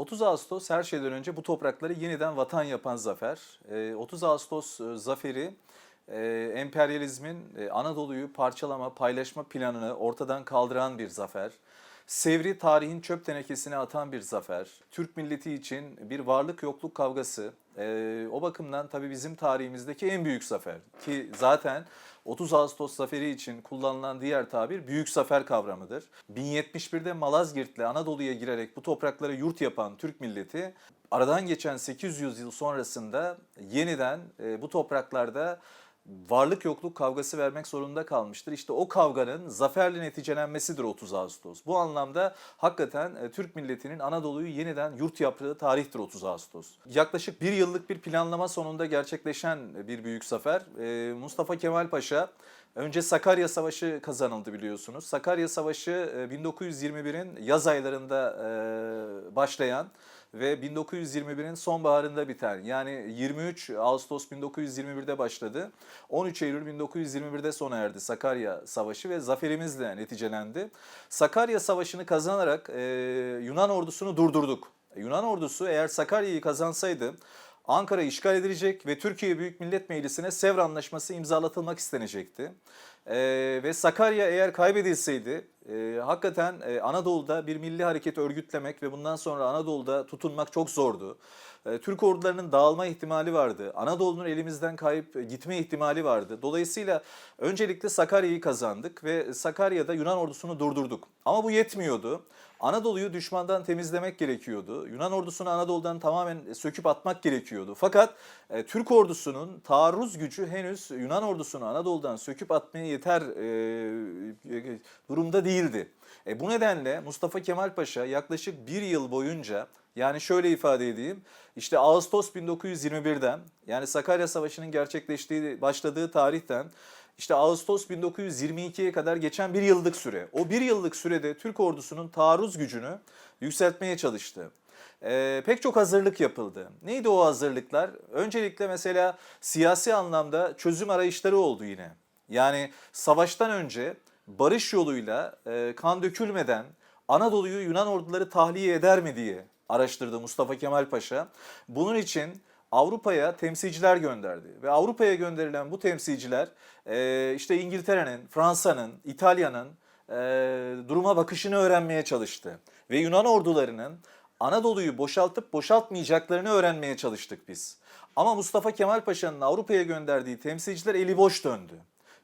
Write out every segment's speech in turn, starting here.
30 Ağustos her şeyden önce bu toprakları yeniden vatan yapan zafer. Ee, 30 Ağustos e, zaferi e, emperyalizmin e, Anadolu'yu parçalama, paylaşma planını ortadan kaldıran bir zafer. Sevri tarihin çöp tenekesine atan bir zafer. Türk milleti için bir varlık yokluk kavgası. Ee, o bakımdan tabii bizim tarihimizdeki en büyük zafer. Ki zaten 30 Ağustos zaferi için kullanılan diğer tabir büyük zafer kavramıdır. 1071'de Malazgirt'le Anadolu'ya girerek bu topraklara yurt yapan Türk milleti aradan geçen 800 yıl sonrasında yeniden e, bu topraklarda varlık yokluk kavgası vermek zorunda kalmıştır. İşte o kavganın zaferle neticelenmesidir 30 Ağustos. Bu anlamda hakikaten e, Türk milletinin Anadolu'yu yeniden yurt yaptığı tarihtir 30 Ağustos. Yaklaşık bir yıllık bir planlama sonunda gerçekleşen bir büyük zafer. E, Mustafa Kemal Paşa Önce Sakarya Savaşı kazanıldı biliyorsunuz. Sakarya Savaşı e, 1921'in yaz aylarında e, başlayan ve 1921'in sonbaharında biten yani 23 Ağustos 1921'de başladı. 13 Eylül 1921'de sona erdi Sakarya Savaşı ve zaferimizle neticelendi. Sakarya Savaşı'nı kazanarak e, Yunan ordusunu durdurduk. Yunan ordusu eğer Sakarya'yı kazansaydı Ankara işgal edilecek ve Türkiye Büyük Millet Meclisi'ne Sevr Anlaşması imzalatılmak istenecekti. Ee, ve Sakarya eğer kaybedilseydi e, hakikaten e, Anadolu'da bir milli hareket örgütlemek ve bundan sonra Anadolu'da tutunmak çok zordu. E, Türk ordularının dağılma ihtimali vardı. Anadolu'nun elimizden kayıp gitme ihtimali vardı. Dolayısıyla öncelikle Sakarya'yı kazandık ve Sakarya'da Yunan ordusunu durdurduk. Ama bu yetmiyordu. Anadolu'yu düşmandan temizlemek gerekiyordu. Yunan ordusunu Anadolu'dan tamamen söküp atmak gerekiyordu. Fakat e, Türk ordusunun taarruz gücü henüz Yunan ordusunu Anadolu'dan söküp atmaya yeter e, e, durumda değildi. E, bu nedenle Mustafa Kemal Paşa yaklaşık bir yıl boyunca yani şöyle ifade edeyim. İşte Ağustos 1921'den yani Sakarya Savaşı'nın gerçekleştiği başladığı tarihten işte Ağustos 1922'ye kadar geçen bir yıllık süre. O bir yıllık sürede Türk ordusunun taarruz gücünü yükseltmeye çalıştı. Ee, pek çok hazırlık yapıldı. Neydi o hazırlıklar? Öncelikle mesela siyasi anlamda çözüm arayışları oldu yine. Yani savaştan önce barış yoluyla e, kan dökülmeden Anadolu'yu Yunan orduları tahliye eder mi diye araştırdı Mustafa Kemal Paşa. Bunun için Avrupa'ya temsilciler gönderdi ve Avrupa'ya gönderilen bu temsilciler e, işte İngiltere'nin, Fransa'nın, İtalya'nın e, duruma bakışını öğrenmeye çalıştı. Ve Yunan ordularının Anadolu'yu boşaltıp boşaltmayacaklarını öğrenmeye çalıştık biz. Ama Mustafa Kemal Paşa'nın Avrupa'ya gönderdiği temsilciler eli boş döndü.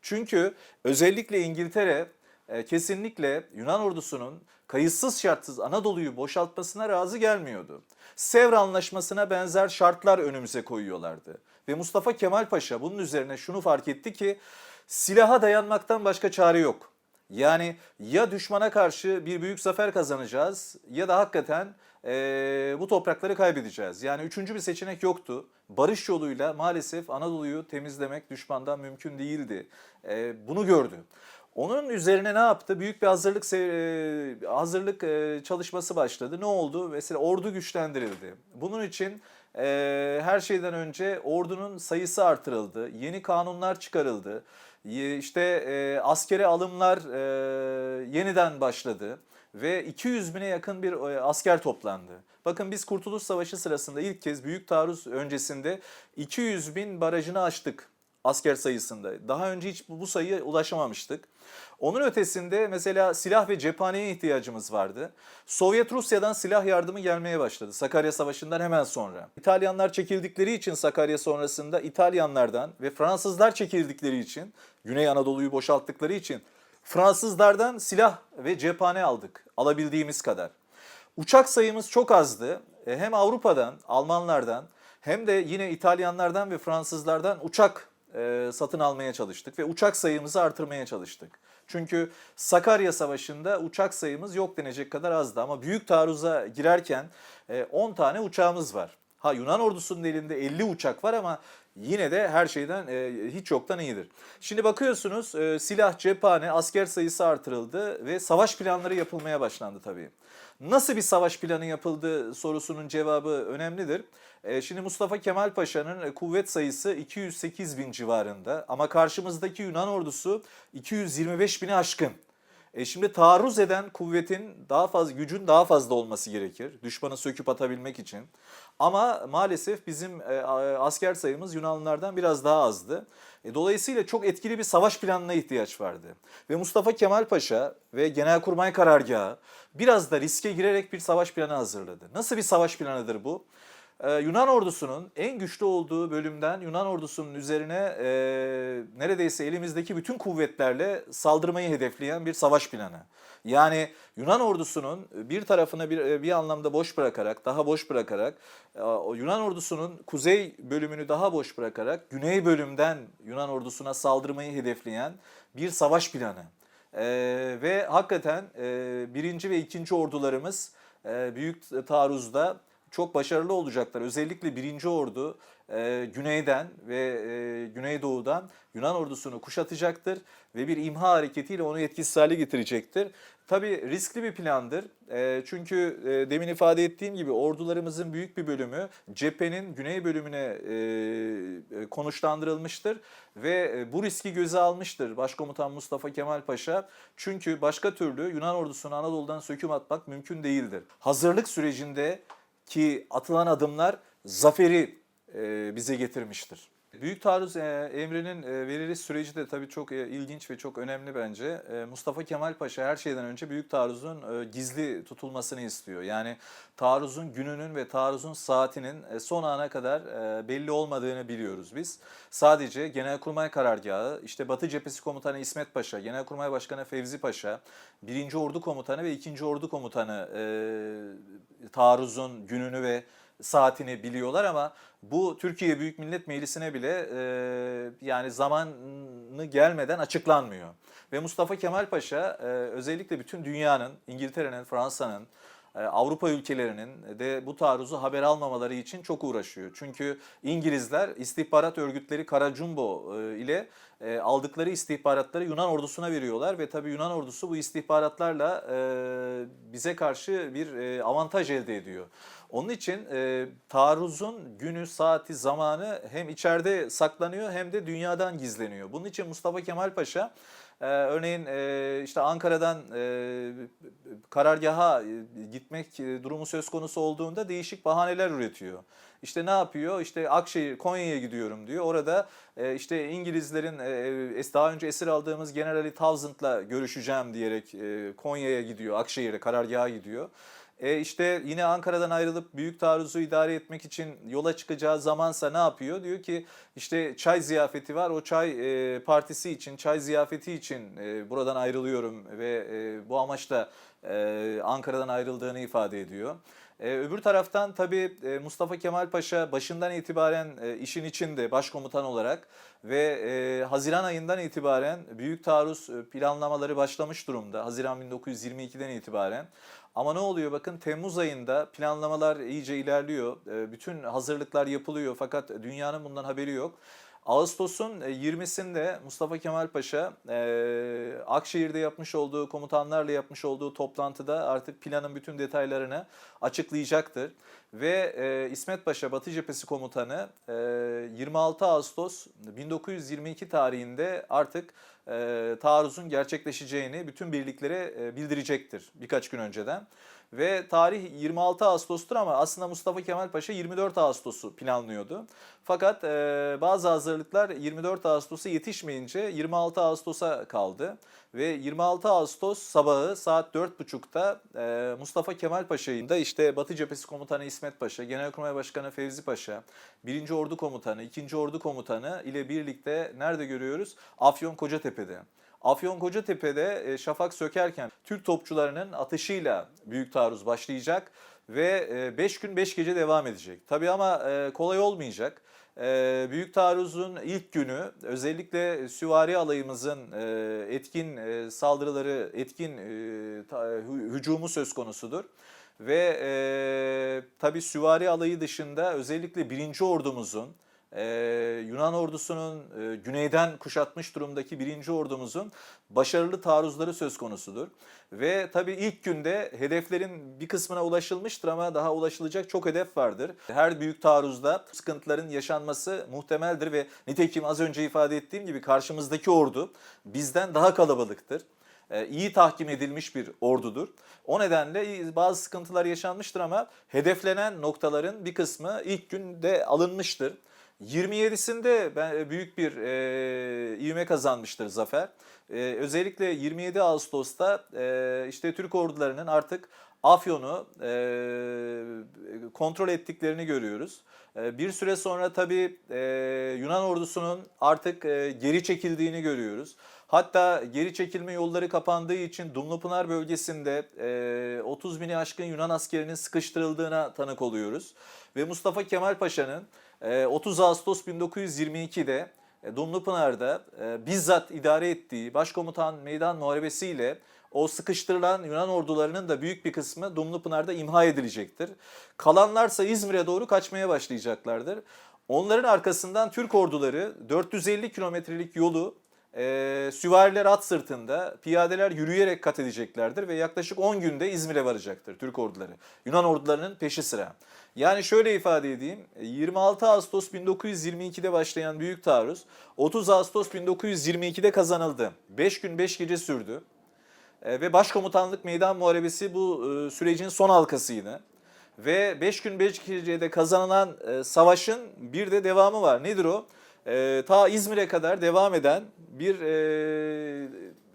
Çünkü özellikle İngiltere e, kesinlikle Yunan ordusunun kayıtsız şartsız Anadolu'yu boşaltmasına razı gelmiyordu. Sevr Anlaşması'na benzer şartlar önümüze koyuyorlardı. Ve Mustafa Kemal Paşa bunun üzerine şunu fark etti ki silaha dayanmaktan başka çare yok. Yani ya düşmana karşı bir büyük zafer kazanacağız ya da hakikaten eee, bu toprakları kaybedeceğiz. Yani üçüncü bir seçenek yoktu. Barış yoluyla maalesef Anadolu'yu temizlemek düşmandan mümkün değildi. Eee, bunu gördü. Onun üzerine ne yaptı? Büyük bir hazırlık e, hazırlık e, çalışması başladı. Ne oldu? Mesela ordu güçlendirildi. Bunun için e, her şeyden önce ordunun sayısı artırıldı. Yeni kanunlar çıkarıldı. İşte e, askere alımlar e, yeniden başladı ve 200 bine yakın bir e, asker toplandı. Bakın biz Kurtuluş Savaşı sırasında ilk kez büyük taarruz öncesinde 200 bin barajını aştık asker sayısında. Daha önce hiç bu sayıya ulaşamamıştık. Onun ötesinde mesela silah ve cephaneye ihtiyacımız vardı. Sovyet Rusya'dan silah yardımı gelmeye başladı Sakarya Savaşı'ndan hemen sonra. İtalyanlar çekildikleri için Sakarya sonrasında İtalyanlardan ve Fransızlar çekildikleri için Güney Anadolu'yu boşalttıkları için Fransızlardan silah ve cephane aldık alabildiğimiz kadar. Uçak sayımız çok azdı. E, Hem Avrupa'dan, Almanlardan hem de yine İtalyanlardan ve Fransızlardan uçak e, satın almaya çalıştık ve uçak sayımızı artırmaya çalıştık. Çünkü Sakarya Savaşı'nda uçak sayımız yok denecek kadar azdı ama büyük taarruza girerken e, 10 tane uçağımız var. Ha Yunan ordusunun elinde 50 uçak var ama yine de her şeyden e, hiç yoktan iyidir. Şimdi bakıyorsunuz e, silah, cephane, asker sayısı artırıldı ve savaş planları yapılmaya başlandı tabii. Nasıl bir savaş planı yapıldı sorusunun cevabı önemlidir. E, şimdi Mustafa Kemal Paşa'nın kuvvet sayısı 208 bin civarında ama karşımızdaki Yunan ordusu 225 bini aşkın. E şimdi taarruz eden kuvvetin daha fazla gücün daha fazla olması gerekir. Düşmanı söküp atabilmek için. Ama maalesef bizim e, asker sayımız Yunanlılardan biraz daha azdı. E, dolayısıyla çok etkili bir savaş planına ihtiyaç vardı. Ve Mustafa Kemal Paşa ve Genelkurmay Karargahı biraz da riske girerek bir savaş planı hazırladı. Nasıl bir savaş planıdır bu? Ee, Yunan ordusunun en güçlü olduğu bölümden Yunan ordusunun üzerine e, neredeyse elimizdeki bütün kuvvetlerle saldırmayı hedefleyen bir savaş planı. Yani Yunan ordusunun bir tarafını bir, bir anlamda boş bırakarak, daha boş bırakarak, e, Yunan ordusunun kuzey bölümünü daha boş bırakarak güney bölümden Yunan ordusuna saldırmayı hedefleyen bir savaş planı. Ee, ve hakikaten e, birinci ve ikinci ordularımız e, büyük taarruzda çok başarılı olacaklar. Özellikle birinci ordu e, güneyden ve e, güneydoğudan Yunan ordusunu kuşatacaktır ve bir imha hareketiyle onu etkisiz hale getirecektir. Tabii riskli bir plandır. E, çünkü e, demin ifade ettiğim gibi ordularımızın büyük bir bölümü cephenin güney bölümüne e, e, konuşlandırılmıştır ve e, bu riski göze almıştır Başkomutan Mustafa Kemal Paşa. Çünkü başka türlü Yunan ordusunu Anadolu'dan söküm atmak mümkün değildir. Hazırlık sürecinde ki atılan adımlar zaferi e, bize getirmiştir. Büyük taarruz e, emrinin e, veriliş süreci de tabii çok e, ilginç ve çok önemli bence. Mustafa Kemal Paşa her şeyden önce büyük taarruzun gizli tutulmasını istiyor. Yani taarruzun gününün ve taarruzun saatinin son ana kadar belli olmadığını biliyoruz biz. Sadece Genelkurmay Karargahı, işte Batı Cephesi Komutanı İsmet Paşa, Genelkurmay Başkanı Fevzi Paşa, 1. Ordu Komutanı ve 2. Ordu Komutanı taarruzun gününü ve saatini biliyorlar ama bu Türkiye Büyük Millet Meclisi'ne bile e, yani zamanı gelmeden açıklanmıyor. Ve Mustafa Kemal Paşa e, özellikle bütün dünyanın, İngiltere'nin, Fransa'nın, e, Avrupa ülkelerinin de bu taarruzu haber almamaları için çok uğraşıyor. Çünkü İngilizler istihbarat örgütleri Kara Jumbo e, ile e, aldıkları istihbaratları Yunan ordusuna veriyorlar ve tabii Yunan ordusu bu istihbaratlarla e, bize karşı bir e, avantaj elde ediyor. Onun için taarruzun günü, saati, zamanı hem içeride saklanıyor hem de dünyadan gizleniyor. Bunun için Mustafa Kemal Paşa örneğin işte Ankara'dan e, karargaha gitmek durumu söz konusu olduğunda değişik bahaneler üretiyor. İşte ne yapıyor? İşte Akşehir, Konya'ya gidiyorum diyor. Orada e, işte İngilizlerin e, es- daha önce esir aldığımız General Ali Townsend'la görüşeceğim diyerek e, Konya'ya gidiyor, Akşehir'e karargaha gidiyor. E işte yine Ankara'dan ayrılıp büyük taarruzu idare etmek için yola çıkacağı zamansa ne yapıyor? Diyor ki işte çay ziyafeti var. O çay e, partisi için, çay ziyafeti için e, buradan ayrılıyorum ve e, bu amaçla e, Ankara'dan ayrıldığını ifade ediyor. E, öbür taraftan tabii e, Mustafa Kemal Paşa başından itibaren işin içinde başkomutan olarak ve Haziran ayından itibaren büyük taarruz planlamaları başlamış durumda. Haziran 1922'den itibaren. Ama ne oluyor bakın Temmuz ayında planlamalar iyice ilerliyor. Bütün hazırlıklar yapılıyor fakat dünyanın bundan haberi yok. Ağustos'un e, 20'sinde Mustafa Kemal Paşa e, Akşehir'de yapmış olduğu komutanlarla yapmış olduğu toplantıda artık planın bütün detaylarını açıklayacaktır. Ve e, İsmet Paşa Batı Cephesi Komutanı e, 26 Ağustos 1922 tarihinde artık e, taarruzun gerçekleşeceğini bütün birliklere e, bildirecektir birkaç gün önceden. Ve tarih 26 Ağustos'tur ama aslında Mustafa Kemal Paşa 24 Ağustos'u planlıyordu. Fakat e, bazı hazırlıklar 24 Ağustos'a yetişmeyince 26 Ağustos'a kaldı. Ve 26 Ağustos sabahı saat 4.30'da e, Mustafa Kemal Paşa'yı da işte Batı Cephesi Komutanı İsmet Paşa, Genelkurmay Başkanı Fevzi Paşa, 1. Ordu Komutanı, 2. Ordu Komutanı ile birlikte nerede görüyoruz? Afyon Kocatepe'de. Afyon Kocatepe'de e, şafak sökerken Türk topçularının atışıyla büyük taarruz başlayacak ve 5 gün 5 gece devam edecek. Tabii ama e, kolay olmayacak. E, Büyük taarruzun ilk günü özellikle süvari alayımızın e, etkin e, saldırıları, etkin e, hücumu söz konusudur. Ve e, tabii süvari alayı dışında özellikle birinci ordumuzun ee, Yunan ordusunun e, güneyden kuşatmış durumdaki birinci ordumuzun başarılı taarruzları söz konusudur. Ve tabii ilk günde hedeflerin bir kısmına ulaşılmıştır ama daha ulaşılacak çok hedef vardır. Her büyük taarruzda sıkıntıların yaşanması muhtemeldir ve nitekim az önce ifade ettiğim gibi karşımızdaki ordu bizden daha kalabalıktır. e, iyi tahkim edilmiş bir ordudur. O nedenle bazı sıkıntılar yaşanmıştır ama hedeflenen noktaların bir kısmı ilk günde alınmıştır. 27'sinde ben- büyük bir e, ivme kazanmıştır zafer. E, özellikle 27 Ağustos'ta e, işte Türk ordularının artık Afyon'u e, kontrol ettiklerini görüyoruz. E, bir süre sonra tabii e, Yunan ordusunun artık e, geri çekildiğini görüyoruz. Hatta geri çekilme yolları kapandığı için Dumlupınar bölgesinde e, 30 bini aşkın Yunan askerinin sıkıştırıldığına tanık oluyoruz. Ve Mustafa Kemal Paşa'nın e, 30 Ağustos 1922'de e, Dumlupınar'da e, bizzat idare ettiği Başkomutan Meydan Muharebesiyle o sıkıştırılan Yunan ordularının da büyük bir kısmı Dumlupınar'da imha edilecektir. Kalanlarsa İzmir'e doğru kaçmaya başlayacaklardır. Onların arkasından Türk orduları 450 kilometrelik yolu e, süvariler at sırtında, piyadeler yürüyerek kat edeceklerdir ve yaklaşık 10 günde İzmir'e varacaktır Türk orduları. Yunan ordularının peşi sıra. Yani şöyle ifade edeyim, 26 Ağustos 1922'de başlayan Büyük Taarruz, 30 Ağustos 1922'de kazanıldı. 5 gün 5 gece sürdü. E, ve Başkomutanlık Meydan Muharebesi bu e, sürecin son halkasıydı. Ve 5 gün 5 gecede kazanılan e, savaşın bir de devamı var. Nedir o? E, ta İzmir'e kadar devam eden bir e,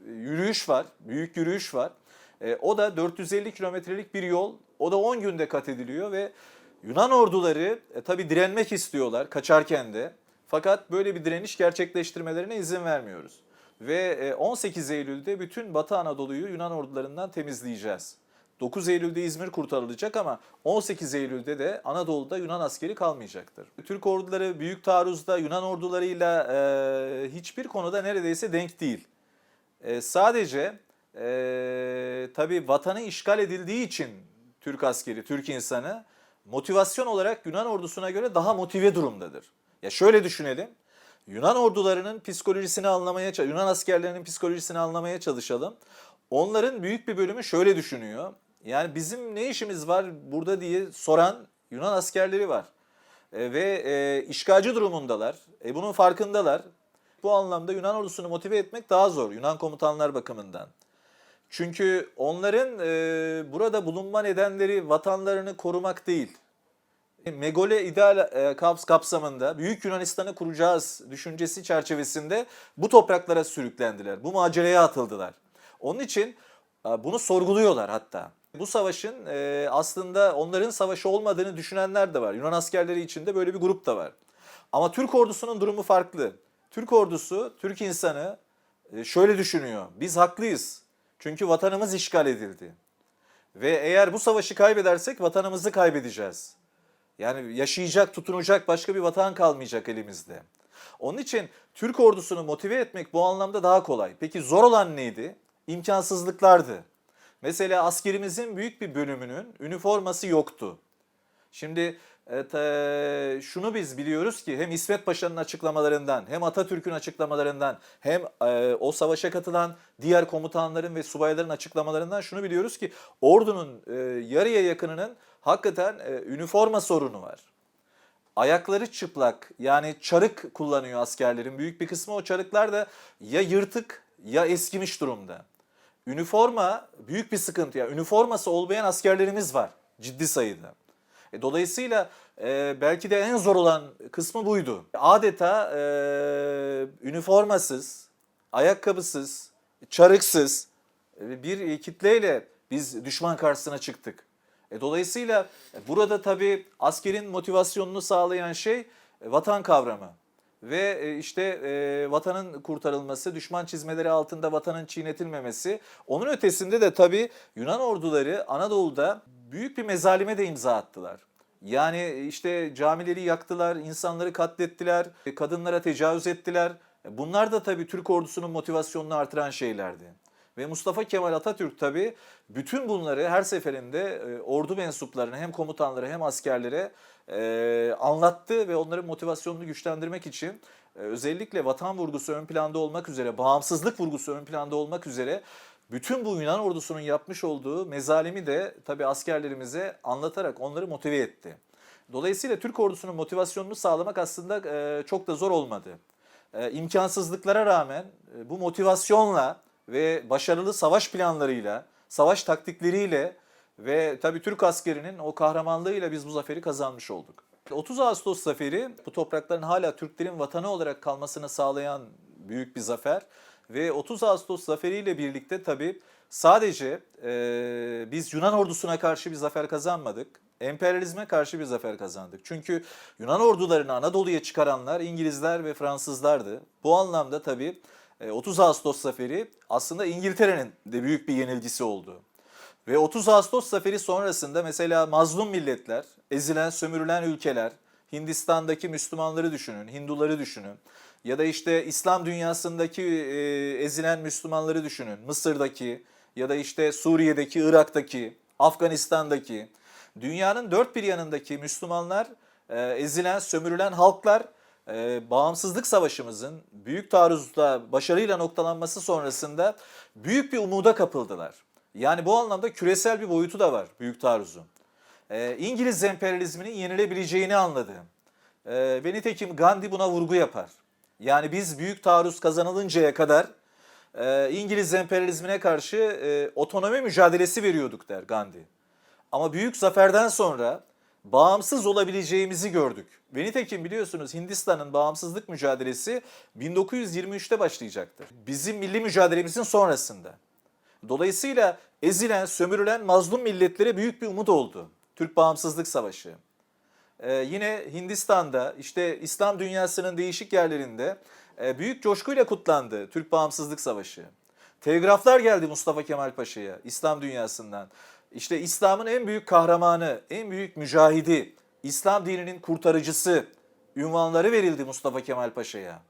yürüyüş var, büyük yürüyüş var. E, o da 450 kilometrelik bir yol. O da 10 günde kat ediliyor ve Yunan orduları e, tabii direnmek istiyorlar kaçarken de. Fakat böyle bir direniş gerçekleştirmelerine izin vermiyoruz. Ve e, 18 Eylül'de bütün Batı Anadolu'yu Yunan ordularından temizleyeceğiz. 9 Eylül'de İzmir kurtarılacak ama 18 Eylül'de de Anadolu'da Yunan askeri kalmayacaktır. Türk orduları büyük taarruzda Yunan ordularıyla e, hiçbir konuda neredeyse denk değil. E, sadece e, tabii vatanı işgal edildiği için Türk askeri, Türk insanı motivasyon olarak Yunan ordusuna göre daha motive durumdadır. Ya şöyle düşünelim. Yunan ordularının psikolojisini anlamaya, Yunan askerlerinin psikolojisini anlamaya çalışalım. Onların büyük bir bölümü şöyle düşünüyor. Yani bizim ne işimiz var burada diye soran Yunan askerleri var. E, ve e, işgalci durumundalar. E, bunun farkındalar. Bu anlamda Yunan ordusunu motive etmek daha zor Yunan komutanlar bakımından. Çünkü onların e, burada bulunma nedenleri vatanlarını korumak değil. Megole ideal e, kaps kapsamında Büyük Yunanistan'ı kuracağız düşüncesi çerçevesinde bu topraklara sürüklendiler. Bu maceraya atıldılar. Onun için e, bunu sorguluyorlar hatta. Bu savaşın e, aslında onların savaşı olmadığını düşünenler de var. Yunan askerleri içinde böyle bir grup da var. Ama Türk ordusunun durumu farklı. Türk ordusu, Türk insanı e, şöyle düşünüyor. Biz haklıyız. Çünkü vatanımız işgal edildi. Ve eğer bu savaşı kaybedersek vatanımızı kaybedeceğiz. Yani yaşayacak, tutunacak başka bir vatan kalmayacak elimizde. Onun için Türk ordusunu motive etmek bu anlamda daha kolay. Peki zor olan neydi? İmkansızlıklardı. Mesela askerimizin büyük bir bölümünün üniforması yoktu. Şimdi e, şunu biz biliyoruz ki hem İsmet Paşa'nın açıklamalarından hem Atatürk'ün açıklamalarından hem e, o savaşa katılan diğer komutanların ve subayların açıklamalarından şunu biliyoruz ki ordunun e, yarıya yakınının hakikaten e, üniforma sorunu var. Ayakları çıplak yani çarık kullanıyor askerlerin. Büyük bir kısmı o çarıklar da ya yırtık ya eskimiş durumda. Üniforma büyük bir sıkıntı ya. Üniforması olmayan askerlerimiz var ciddi sayıda. E, dolayısıyla e, belki de en zor olan kısmı buydu. Adeta e, üniformasız, ayakkabısız, çarıksız e, bir kitleyle biz düşman karşısına çıktık. E, dolayısıyla burada tabii askerin motivasyonunu sağlayan şey e, vatan kavramı. Ve e, işte e, vatanın kurtarılması, düşman çizmeleri altında vatanın çiğnetilmemesi. Onun ötesinde de tabii Yunan orduları Anadolu'da büyük bir mezalime de imza attılar. Yani işte camileri yaktılar, insanları katlettiler, e, kadınlara tecavüz ettiler. E, Bunlar da tabii Türk ordusunun motivasyonunu artıran şeylerdi. Ve Mustafa Kemal Atatürk tabii bütün bunları her seferinde e, ordu mensuplarına hem komutanlara hem askerlere e, anlattı ve onların motivasyonunu güçlendirmek için e, özellikle vatan vurgusu ön planda olmak üzere, bağımsızlık vurgusu ön planda olmak üzere bütün bu Yunan ordusunun yapmış olduğu mezalimi de tabii askerlerimize anlatarak onları motive etti. Dolayısıyla Türk ordusunun motivasyonunu sağlamak aslında e, çok da zor olmadı. E, imkansızlıklara rağmen e, bu motivasyonla ve başarılı savaş planlarıyla, savaş taktikleriyle ve tabii Türk askerinin o kahramanlığıyla biz bu zaferi kazanmış olduk. 30 Ağustos zaferi bu toprakların hala Türklerin vatanı olarak kalmasını sağlayan büyük bir zafer. Ve 30 Ağustos zaferiyle birlikte tabii sadece e, biz Yunan ordusuna karşı bir zafer kazanmadık. Emperyalizme karşı bir zafer kazandık. Çünkü Yunan ordularını Anadolu'ya çıkaranlar İngilizler ve Fransızlardı. Bu anlamda tabii e, 30 Ağustos zaferi aslında İngiltere'nin de büyük bir yenilgisi oldu. Ve 30 Ağustos zaferi sonrasında mesela mazlum milletler, ezilen, sömürülen ülkeler, Hindistan'daki Müslümanları düşünün, Hinduları düşünün. Ya da işte İslam dünyasındaki e, ezilen Müslümanları düşünün. Mısır'daki ya da işte Suriye'deki, Irak'taki, Afganistan'daki. Dünyanın dört bir yanındaki Müslümanlar, e, ezilen, sömürülen halklar e, bağımsızlık savaşımızın büyük taarruzda başarıyla noktalanması sonrasında büyük bir umuda kapıldılar. Yani bu anlamda küresel bir boyutu da var büyük taarruzun. E, İngiliz emperyalizminin yenilebileceğini anladı. E, ve nitekim Gandhi buna vurgu yapar. Yani biz büyük taarruz kazanılıncaya kadar e, İngiliz emperyalizmine karşı e, otonomi mücadelesi veriyorduk der Gandhi. Ama büyük zaferden sonra bağımsız olabileceğimizi gördük. Ve nitekim biliyorsunuz Hindistan'ın bağımsızlık mücadelesi 1923'te başlayacaktır. Bizim milli mücadelemizin sonrasında. Dolayısıyla ezilen, sömürülen mazlum milletlere büyük bir umut oldu. Türk Bağımsızlık Savaşı. Ee, yine Hindistan'da işte İslam dünyasının değişik yerlerinde e, büyük coşkuyla kutlandı Türk Bağımsızlık Savaşı. Telgraflar geldi Mustafa Kemal Paşa'ya İslam dünyasından. İşte İslam'ın en büyük kahramanı, en büyük mücahidi, İslam dininin kurtarıcısı ünvanları verildi Mustafa Kemal Paşa'ya.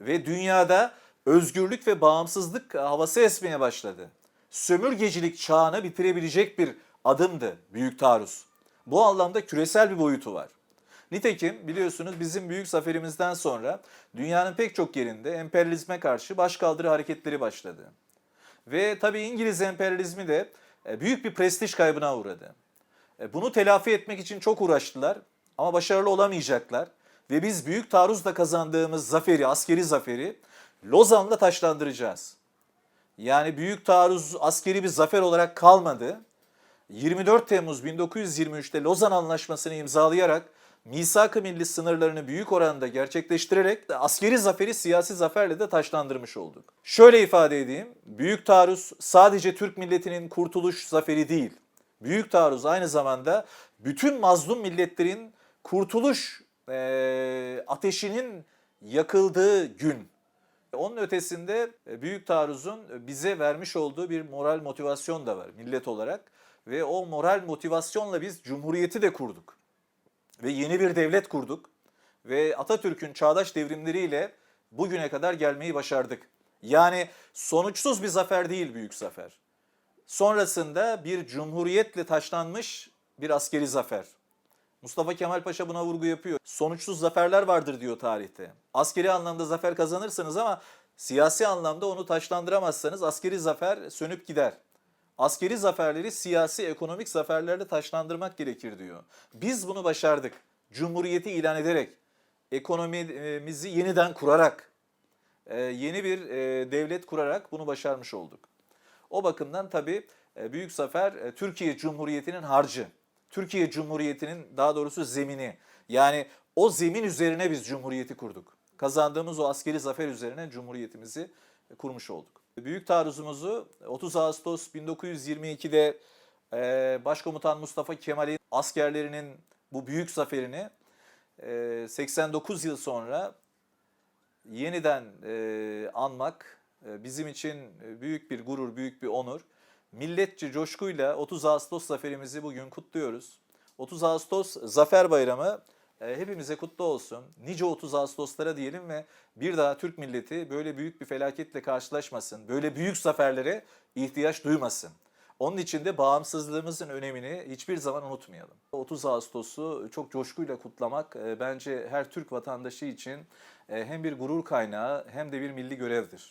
Ve dünyada özgürlük ve bağımsızlık havası esmeye başladı. Sömürgecilik çağını bitirebilecek bir adımdı Büyük Taarruz. Bu anlamda küresel bir boyutu var. Nitekim biliyorsunuz bizim büyük zaferimizden sonra dünyanın pek çok yerinde emperyalizme karşı başkaldırı hareketleri başladı. Ve tabii İngiliz emperyalizmi de e, büyük bir prestij kaybına uğradı. E, Bunu telafi etmek için çok uğraştılar ama başarılı olamayacaklar. Ve biz büyük taarruzla kazandığımız zaferi, askeri zaferi Lozan'la taşlandıracağız. Yani büyük taarruz askeri bir zafer olarak kalmadı. 24 Temmuz 1923'te Lozan Anlaşması'nı imzalayarak misak-ı milli sınırlarını büyük oranda gerçekleştirerek askeri zaferi siyasi zaferle de taşlandırmış olduk. Şöyle ifade edeyim, Büyük Taarruz sadece Türk milletinin kurtuluş zaferi değil. Büyük Taarruz aynı zamanda bütün mazlum milletlerin kurtuluş eee, ateşinin yakıldığı gün. Onun ötesinde e, Büyük Taarruz'un bize vermiş olduğu bir moral motivasyon da var millet olarak. Ve o moral motivasyonla biz Cumhuriyeti de kurduk. Ve yeni bir devlet kurduk. Ve Atatürk'ün çağdaş devrimleriyle bugüne kadar gelmeyi başardık. Yani sonuçsuz bir zafer değil büyük zafer. Sonrasında bir cumhuriyetle taşlanmış bir askeri zafer. Mustafa Kemal Paşa buna vurgu yapıyor. Sonuçsuz zaferler vardır diyor tarihte. Askeri anlamda zafer kazanırsınız ama siyasi anlamda onu taşlandıramazsanız askeri zafer sönüp gider. Askeri zaferleri siyasi ekonomik zaferlerle taşlandırmak gerekir diyor. Biz bunu başardık. Cumhuriyeti ilan ederek, ekonomimizi yeniden kurarak, e, yeni bir e, devlet kurarak bunu başarmış olduk. O bakımdan tabii e, Büyük Zafer Türkiye Cumhuriyeti'nin harcı. Türkiye Cumhuriyeti'nin daha doğrusu zemini. Yani o zemin üzerine biz Cumhuriyeti kurduk. Kazandığımız o askeri zafer üzerine Cumhuriyetimizi e, kurmuş olduk. Büyük taarruzumuzu 30 Ağustos 1922'de e, Başkomutan Mustafa Kemal'in askerlerinin bu büyük zaferini e, 89 yıl sonra yeniden e, anmak e, bizim için büyük bir gurur, büyük bir onur. Milletçe coşkuyla 30 Ağustos zaferimizi bugün kutluyoruz. 30 Ağustos Zafer Bayramı e, hepimize kutlu olsun. Nice 30 Ağustoslara diyelim ve bir daha Türk milleti böyle büyük bir felaketle karşılaşmasın. Böyle büyük zaferlere ihtiyaç duymasın. Onun için de bağımsızlığımızın önemini hiçbir zaman unutmayalım. 30 Ağustos'u çok coşkuyla kutlamak e, bence her Türk vatandaşı için e, hem bir gurur kaynağı hem de bir milli görevdir.